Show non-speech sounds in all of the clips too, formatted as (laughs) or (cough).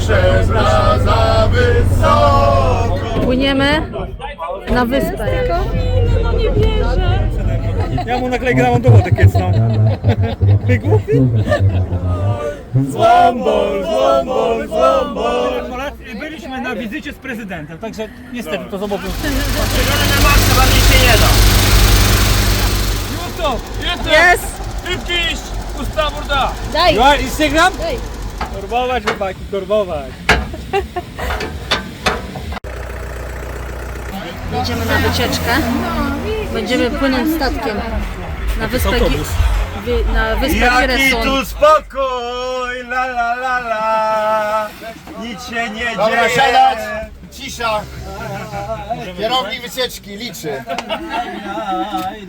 nasze wraza wysoko. Płyniemy na wyspę. No nie wierzę. Ja mu naklej gramą do wody kiecną. Ty głupi? Złombol, złombol, złombol. Byliśmy na wizycie z prezydentem, także niestety to zobowiązuje. Jest! Szybki iść! Pusta burda! Daj! Instagram? Daj! Turbować chłopaki, turbować. Jedziemy na wycieczkę. Będziemy płynąć statkiem na wyspę, Gi- na wyspę Jaki Giresun. tu spokój, la la la la. Nic się nie Dobra, dzieje. siadać! Cisza! Kierownik wycieczki liczy.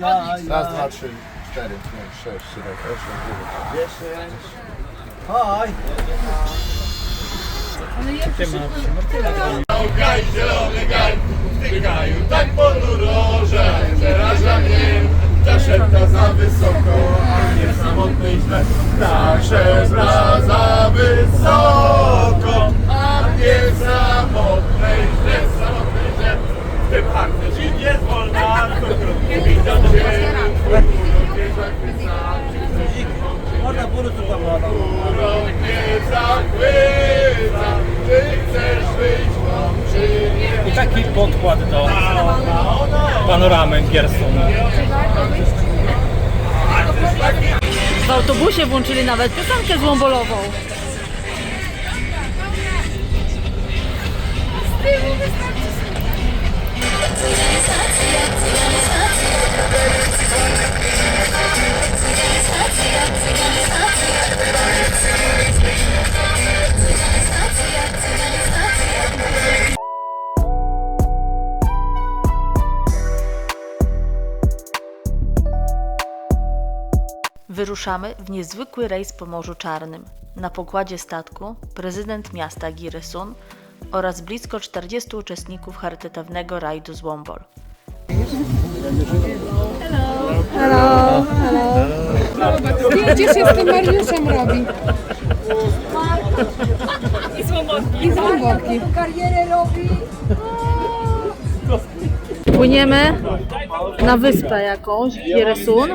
Raz, dwa, trzy, cztery, pięć, sześć, siedem, osiem, dziewięć. Gaj, zielony gaj, w tym gaju tak ponuro, że przeraża mnie. Ta szepta za wysoko, a nie samotny źle. Nasze wraza wysoko, a nie samotny źle, samotny źle. W tym harcerze nie wolna, to krótki widzą cię. Górą mnie zachwyca, czy chcesz być mą, czy nie. I taki podkład do panoramy Gerson. W autobusie włączyli nawet piosenkę złombolową. Wyruszamy w niezwykły rejs po Morzu Czarnym. Na pokładzie statku prezydent miasta Giresun oraz blisko 40 uczestników charytatywnego rajdu z Wombol. Zdjęcie się z tym Mariuszem robi. I złomotki. I złomotki. Karierę robi. Płyniemy na wyspę jakąś, Giresun,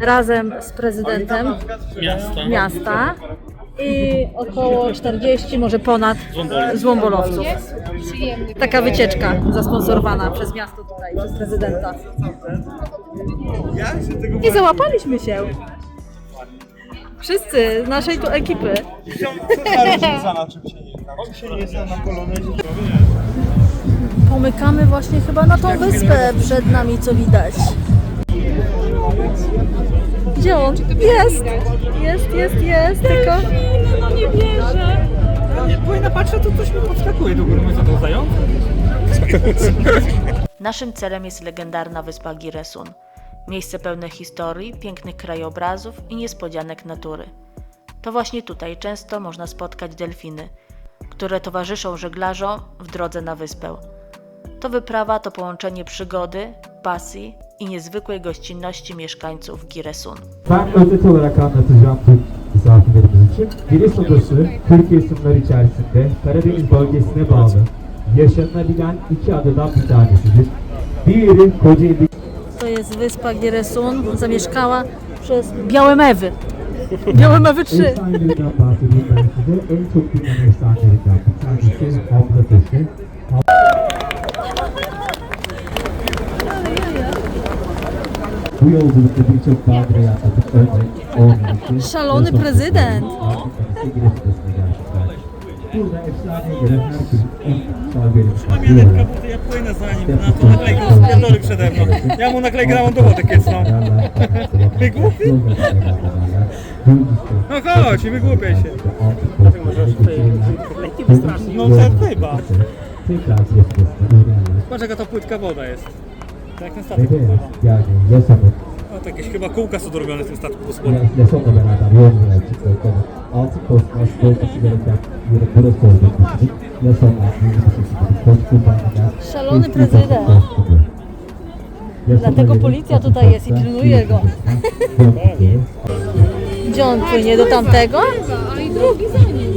razem z prezydentem Miasta. miasta i około 40, może ponad złombolowców. Taka wycieczka zasponsorowana przez miasto tutaj, przez prezydenta. I załapaliśmy się. Wszyscy z naszej tu ekipy. (laughs) Pomykamy właśnie chyba na tą wyspę przed nami, co widać. Gdzie on? Jest! Jest, jest, jest, tylko... No nie wierzę. Nie płynę, patrzę, to coś mi podskakuje do góry. Co to zając? (laughs) Naszym celem jest legendarna wyspa Giresun. Miejsce pełne historii, pięknych krajobrazów i niespodzianek natury. To właśnie tutaj często można spotkać delfiny, które towarzyszą żeglarzom w drodze na wyspę. To wyprawa to połączenie przygody, pasji i niezwykłej gościnności mieszkańców Giresun. Ben özet olarak anlatacağım misafirlerimiz için. Giresun Adası, Türkiye sınırları içerisinde Karadeniz bölgesine bağlı yaşanabilen iki adadan bir tanesidir. Diğeri Kocaeli To jest wyspa Giresun, zamieszkała przez Białe Mewy. Białe Mewy 3. efsanelerinden bahsedeyim ben size. En çok bilinen efsanelerinden bir tanesi Abla Taşı. Her gün ilk şalberim Pamiętam kaputy, ja płynę za nim. Na to naklej go spierdoli przede mną. Ja mu naklej gramą do wody kiecną. Ty głupi? No chodź, wygłupiaj się. No to chyba. Patrz jaka to płytka woda jest. Tak jak ten statek pływa. yani yasanın O, to jakieś chyba kółka są dorobione w tym statku po spodem. Yason'la beraber yolmaya çıktığında altın koşması olması gereken yeri burası olduğunu düşünüp Yason'la hızlı bir şekilde bir koç kullanmadan Szalony bir prezydent. Dlatego policja koç tutaj jest i pilnuje go. Gdzie on płynie? Do tamtego? A i drugi za nim.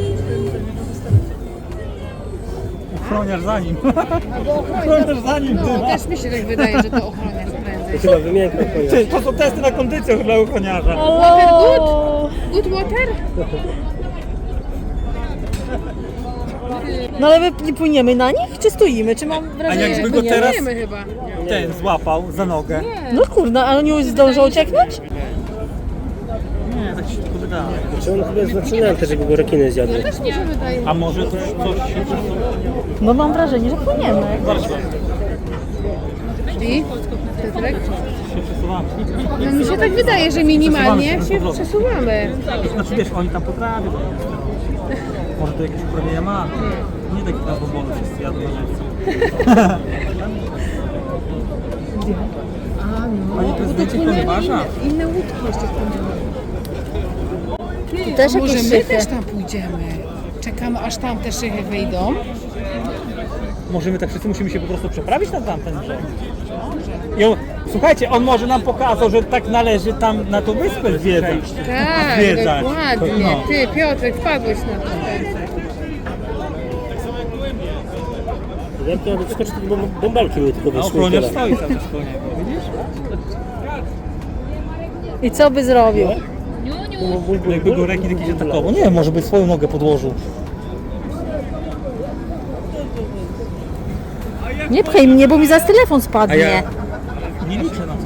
Ochroniarz za nim. (laughs) Ochroniarz za nim, ty. No, też mi się tak wydaje, że to ochroniarz prędzej. Chyba Ty, to są testy na kondycję dla ochroniarza. Water good? Good water? No ale my nie płyniemy na nich, czy stoimy? Czy mam A wrażenie, jakby że go płyniemy? teraz Wiemy chyba. ten złapał za nogę. No kurna, ale on już zdążył ucieknąć? Nie, tak się tylko wydaje. Czy on chyba jest na przynętę, żeby go rekiny zjadły? Się. A może to coś się No mam wrażenie, że płyniemy. I? Piotrek? przesuwamy. No mi się tak wydaje, że minimalnie Przesuwamy się się przesuwamy. Znaczy wiesz, oni tam potrafią. Może to jakieś uprawnienia ma. Nie tak jak na bobolu wszyscy jadą na (laughs) żywca. Panie prezydencie, to nie wasza. Inne łódki jeszcze wpłyniemy. Też Może my szychy. też tam pójdziemy. Czekamy aż tam te szychy wyjdą. Może my tak wszyscy musimy się po prostu przeprawić na tamten brzeg. I on, słuchajcie, on może nam pokazał, że tak należy tam na tą wyspę zwiedzać. Tak, Zwiedzać. dokładnie. No. Ty, Piotrek, wpadłeś na to. Jak miał wyskoczyć, to bom- bąbelki były tylko A wyszły. ochroniarz stoi tam koło niego, widzisz? I co by zrobił? Jakby go rekin jakiś atakował. Nie może by swoją nogę podłożył. Nie pchaj mnie, bo mi zaraz telefon A spadnie. ja nie liczę na to.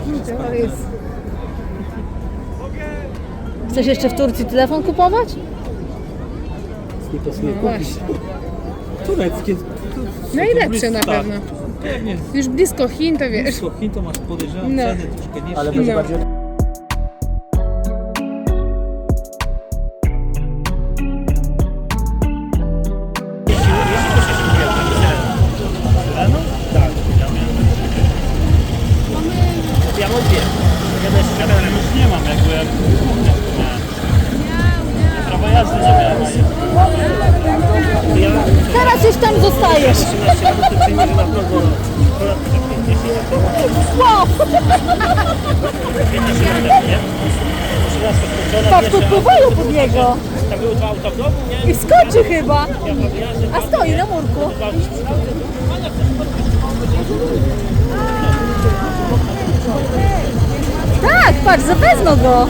Chcesz jeszcze w Turcji telefon kupować? Snipo, snipo. właśnie. Tureckie. Najlepsze na tak. pewno. Pewnie. Już blisko Chin, to wiesz. Blisko Chin to masz podejrzewam No. ceny troszkę niższe. Ale będzie No. bardziej Tam dwa auta w domu, nie? I wskoczy chyba. A stoi na murku. Tak, patrz, zapewno go.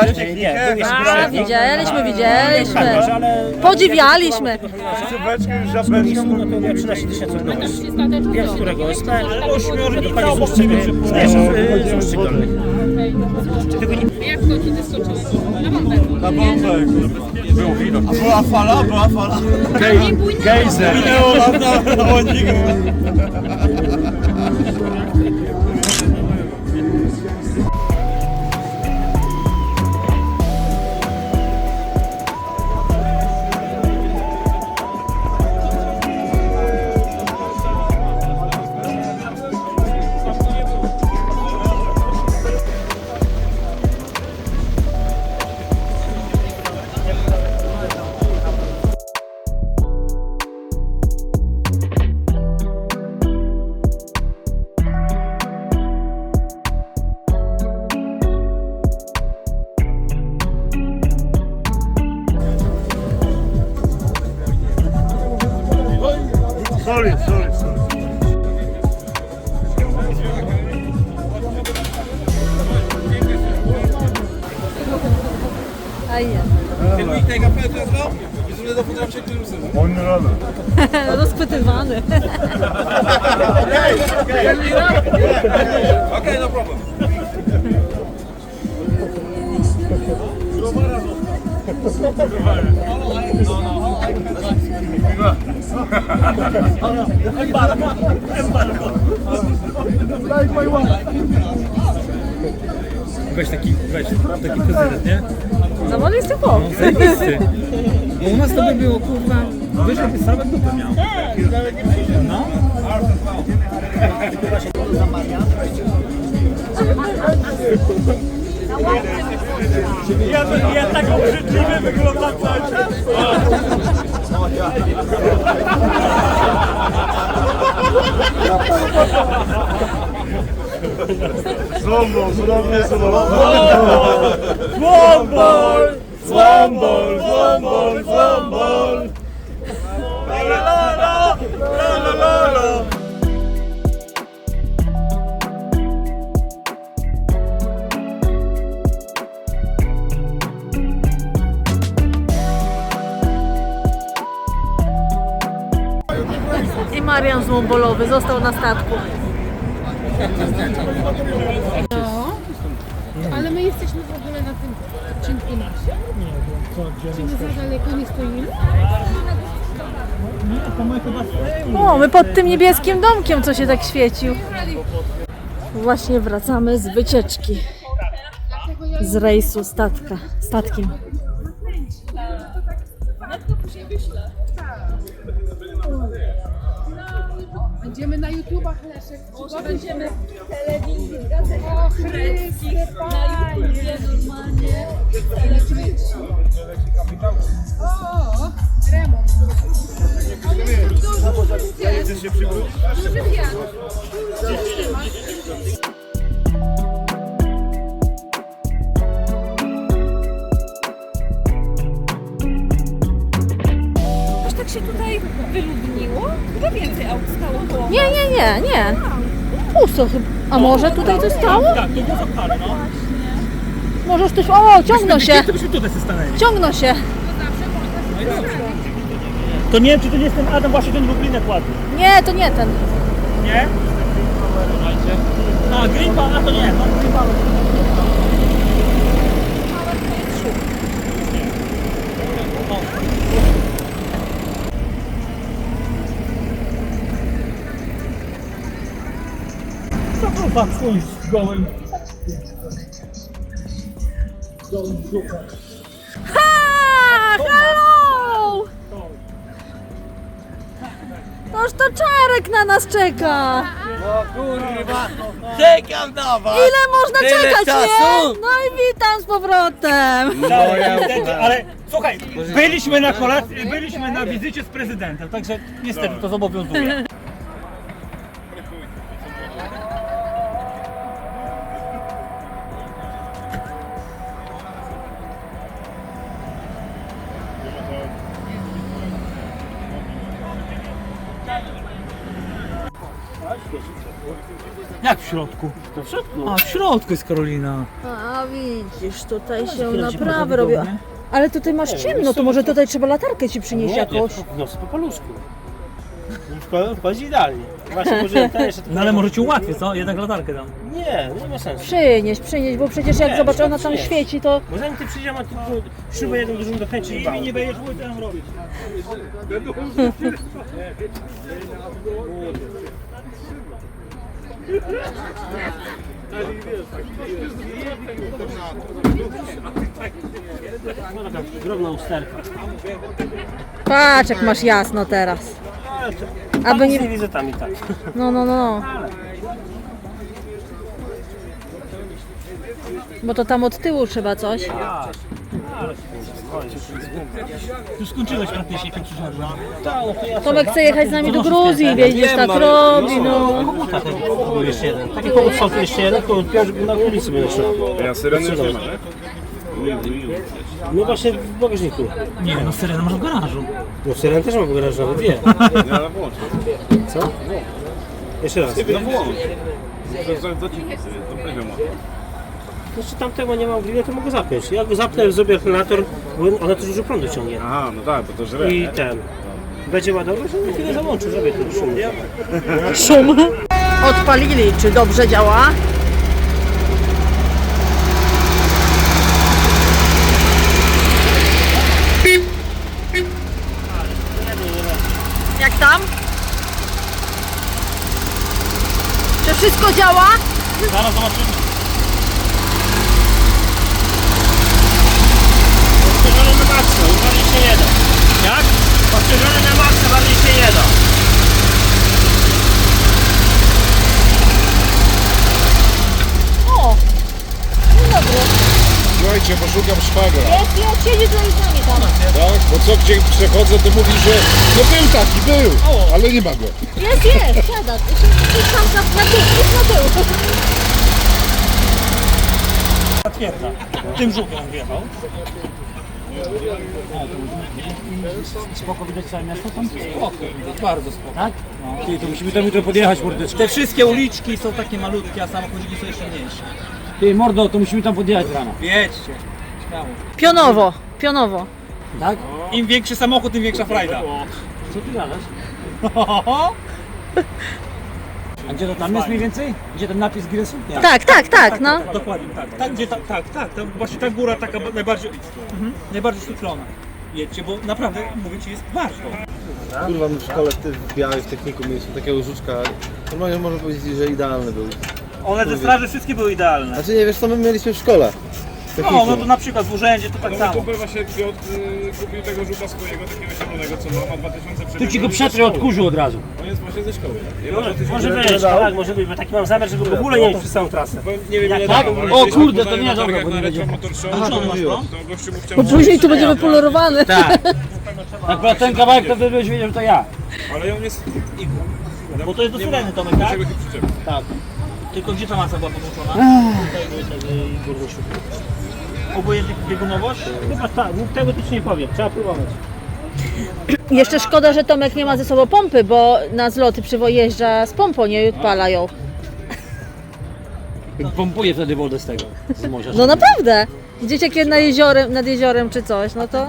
Technikę? A, widzieliśmy, widzieliśmy. Podziwialiśmy. Żabeczkę. no to miał 13 tysięcy złotych. Wiem, z którego jest. Ale ośmiornik pani z Ustrzymy. Nie, z- z Ustrzygonych. Na bombek. Był widok. A była fala? Była fala. Gejzer. Minęło na, na. Sorry, sorry, sorry. Hayır. Can we take a photo as well? Bizimle de fotoğraf çektirir misiniz? 10 lira alın. Orası pıtır. Okay, okay. Okay, no problem. (laughs) Numara. Numara. Ja. On rano. Rozpytywany. Weź taki, weź taki prezydent, nie? No ale jest typowo. Zajebisty. Bo u nas to by było, kurwa, Wyżej ty same dupy miał. No. Ja, ja tak obrzydliwie wyglądam cały czas. Złombol, złombol, złombol. Złombol! Złombol, złombol, złombol. Został na statku. Ale my jesteśmy w ogóle na tym odcinku naszym. Czy my za daleko nie stoimy? O, my pod tym niebieskim domkiem, co się tak świecił. Właśnie wracamy z wycieczki. Z rejsu statka, statkiem. Będziemy na YouTubach Leszek. Może będziemy w telewizji, O Chryste, Panie. O, remont. Ale duży, duży, duży wiatr. Duży klimat. Aż tak się tutaj wyludniło? Chyba więcej aut stało koło. Nie, nie, nie, nie. Pusto chyba. A może tutaj to stało? Tak, to było zapchane, no. Możesz też... O, ciągną się, To byśmy tutaj się stanęli. ciągną się. To nie wiem, czy to nie jest ten Adam, właśnie ten Lublinek ładny. Nie, to nie ten. Nie? A, Green Pan, a to nie. No, Twój z gołym? Brzuchem. Ha! Hello! Toż to Czarek na nas czeka. Czekam na was. Ile można Tyle czekać, czasu? nie? No i witam z powrotem. Ale, niestety, ale słuchaj, byliśmy na kolacji, byliśmy na wizycie z prezydentem, także niestety to zobowiązuje. Środku? To w środku. A w środku jest Karolina. A widzisz, tutaj się robią. dom, Ale tutaj masz ciemno, to może tutaj trzeba latarkę ci przynieść jakąś. w nocy po paluszku. Wchodzi idealnie. Właśnie może No ale może ci ułatwię, co? Jednak latarkę dam. Nie, nie ma sensu. Przynieś, przynieś, bo przecież jak Nie, zobacz, ona tam przynieś. świeci, to Bo zanim ty przyjdziemy, to tylko szybę jedną dużą dokręcić i I mi nie będziesz mój tam robić. (laughs) (laughs) Drobna usterka. patrz jak masz jasno teraz. Aby nie tak. No, no, no, no. Bo to tam od tyłu trzeba coś. Już skończyłeś praktycznie, jak przyszedłem. Tomek chce jechać z nami do Gruzji, wiedziesz, tak robi, no. Był jeszcze jeden. Taki kogut są tu jeszcze jeden, to na ulicy będę szedł. Ja syreny nie ma, tak? No właśnie w bagażniku. Nie, no syrena masz w garażu. No syren też mam w garażu, nawet dwie. Ja na włącz. Co? Jeszcze raz. No włącz. Do ciebie sobie, poziom. Jeszcze tamtego nie mam grilla, to mogę zapiąć. Ja go zapnę, zrobię akumulator, bo ona też dużo prądu ciągnie. Aha, no tak, bo to żre. I ten. Będzie ładować, to chwilę załączę, zrobię ten szum. (laughs) Szum. Odpalili, czy dobrze działa? Jak tam? Czy wszystko działa? Zaraz zobaczymy. Maksa, 21. Jak? Poszerzony na maksa, bardziej się nie da. O! Dzień dobry. Słuchajcie, poszukam szwagra. Jest, jest, siedzi tutaj z nami tam. Tak? Bo co gdzie przechodzę, to mówi, że no był taki, był, ale nie ma go. Jest, jest, siada. Idź tam na, na tył, idź na tył. Zatwierdza. Tym żukiem wjechał. Spoko widać całe miasto tam? Spoko, bardzo spoko. Tak? No. Ty, to musimy tam jutro podjechać, mordeczko. Te wszystkie uliczki są takie malutkie, a samochodziki są jeszcze mniejsze. Ty, mordo, to musimy tam podjechać rano. Jedźcie. Śmiało. Pionowo, pionowo. Tak? Im większy samochód, tym większa frajda. Co ty gadasz? (laughs) A gdzie to tam jest mniej więcej? Gdzie ten napis Guinnessu? Nie. Tak, tak, tak, no. Dokładnie tak. Tak, gdzie ta, tak, tak. Tam właśnie ta góra taka najbardziej, mhm, najbardziej świetlona. Jedźcie, bo naprawdę, mówię ci, jest warto. Kurwa, my w szkole ty w białej w techniku mieliśmy takiego żuczka. Normalnie można powiedzieć, że idealny był. One ze straży wszystkie były idealne. Znaczy nie wiesz co my mieliśmy w szkole. No, no to na przykład w urzędzie to tak Mój samo. kumpel właśnie Piotr y, kupił tego żuka swojego, takiego zielonego, co ma, ma 2000 Tu ci go przetrę odkurzył od razu. On jest właśnie ze szkoły. Mam 2000 Może być, tak, może być, bo taki mam zamiar, żeby w ogóle nie iść przez całą trasę. Bo Nie wiem ile Tak? ale O gdzieś kurde, to nie, na dobra, targach bo na nie Retro będzie. Motor Show, no? to gościu mu chciał Bo później tu będziemy polerowany. Tak. Akurat ten kawałek to byś wiedział, że to ja. Ale on jest Bo to jest do syreny, Tomek, tak? Tak. Tylko gdzie ta masa była podłączona? Tutaj były te y, górnoszły. Obojętnie biegunowość? Chyba tak, tego to ci nie powiem, trzeba próbować. Jeszcze szkoda, że Tomek nie ma ze sobą pompy, bo na zloty przywojeżdża z pompą, nie odpala ją. Pompuję wtedy wodę z tego, z morza. No naprawdę. Idziecie kiedy nad jeziorem, nad jeziorem czy coś, no to...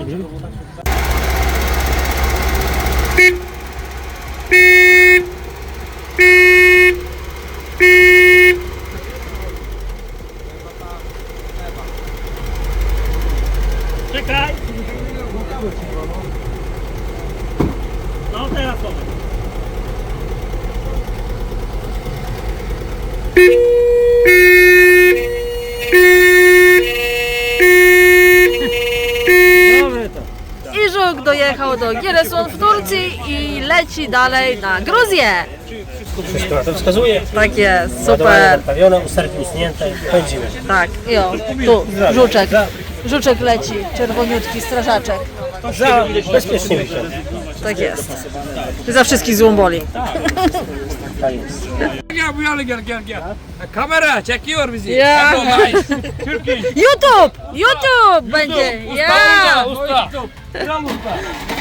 Czekaj! No teraz Tomek. Dobre to. I żuk dojechał do Giresun w Turcji i leci dalej na Gruzję. Wszystko na to wskazuje. Tak jest, super. naprawione, usterki usunięte, pędzimy. Tak, i o, tu, żuczek. Żuczek leci, czerwoniutki, strażaczek. Za bezpiecznie myślę. Tak jest. Za wszystkich złomboli. Tak jest. Kamera, çekiyor bizi. Ja. YouTube! YouTube będzie! Ja! Usta! Kral usta!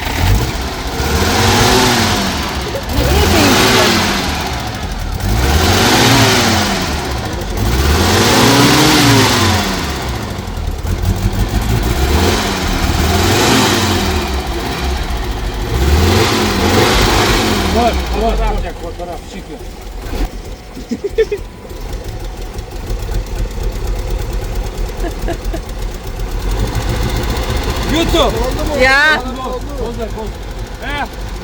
Ja!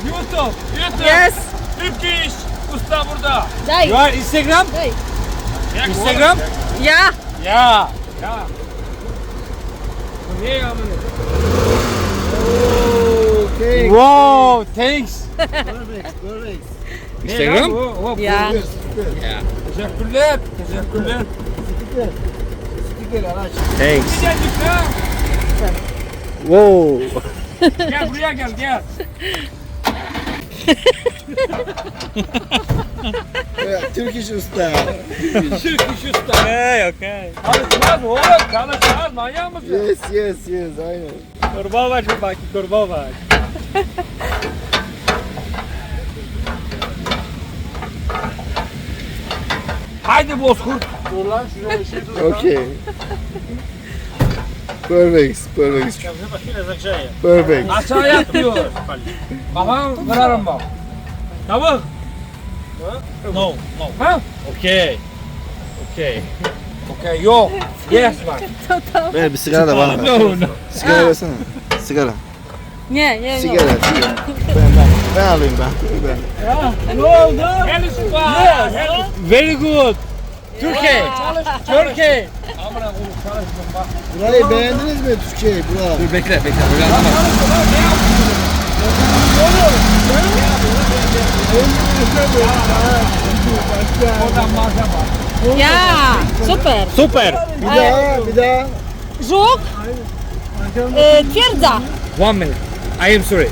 YouTube, YouTube. Jest! Türk iş. Usta burada. Daj! You are Instagram? Daj! Instagram? Ja! Ja! Wow, thanks! Instagram? Ja! Teşekkürler. Teşekkürler. Thanks. Wow. gel buraya gel gel. Turkish usta. Türk iş usta. Okej, okej. Çalışmaz oğlum. Çalışmaz. Manyak mısın? Yes, yes, yes, aynen. Korbować chłopaki, korbować. Haydi Bozkurt. Okay. Perfect, perfect, Chyba chwilę zagrzeję. perfect. Aşağıya atıyor. Kafam kırarım bak. Tavuk. No, no. Ha? Okej. Okej. Okey yok. Yes bak. Ver bir sigara da bana ver. No no. Sigara versene. Sigara. Nie, nie. Sigara, sigara. Ben, ben. Ben alayım ben. Ben. Ne oldu? Gel usta. Gel. Very good. Türkiye. Türkiye. Amına koyayım çalıştım bak. Burayı beğendiniz mi Türkiye'yi? Bura. Dur bekle bekle. Böyle Ja! Super! Super! Vida, vida. Żuk? Y, twierdza! One minute. I am sorry.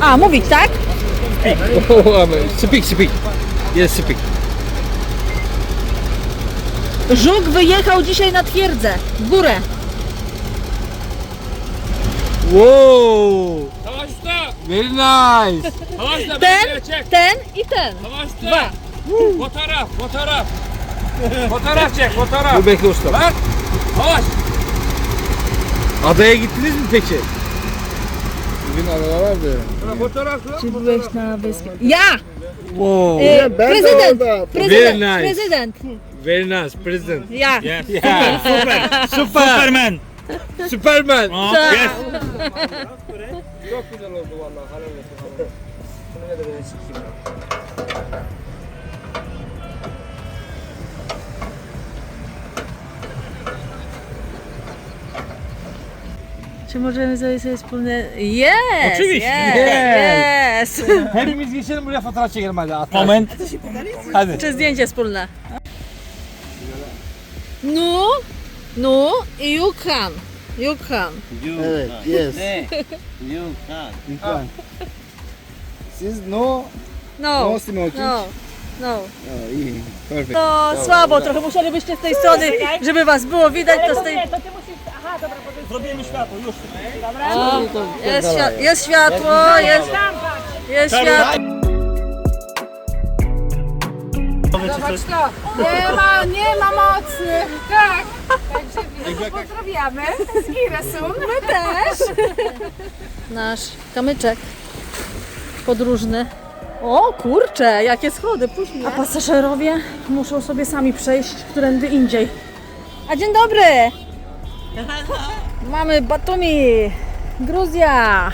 A, mówić, tak? Speak, speak. Yes, speak. Żuk wyjechał dzisiaj na twierdzę, w górę. Wow! Very nice! Ten, ten i ten. Dwa. Fotoğraf, fotoğraf. Fotoğraf çek, fotoğraf. Dur bekle usta. Bak. Hoş. Adaya gittiniz mi peki? Bugün aralardı. Czy byłeś na wyspie? Ja! Wow! Y, ben de prezydent! orada. Prezydent! Very nice. Prezydent! Very nice, president. Ja! Yeah. Super! Super! Superman! Superman! Tak. Yes! Czy możemy zrobić sobie wspólne... Yes! Oczywiście. Yes! yes. Hepimiz geçelim buraya fotoğraf çekelim hadi. Moment. Hadi. Czy zdjęcie wspólne? No, no i you can. You can. Evet, yes. You can. Siz no, No, no smoking. no, no. O, iyi. Perfect. No słabo, trochę musielibyście z tej strony, żeby was było widać, to z tej... Zrobimy światło, już. O, jest, świat, jest światło, jest, jest światło. Zobacz to. Nie ma, nie ma mocy. Tak. Także pozdrawiamy z Giresun. My też. Nasz kamyczek podróżny. O kurcze, jakie schody, później. A pasażerowie muszą sobie sami przejść którędy indziej. A dzień dobry! Mamy Batumi, Gruzja.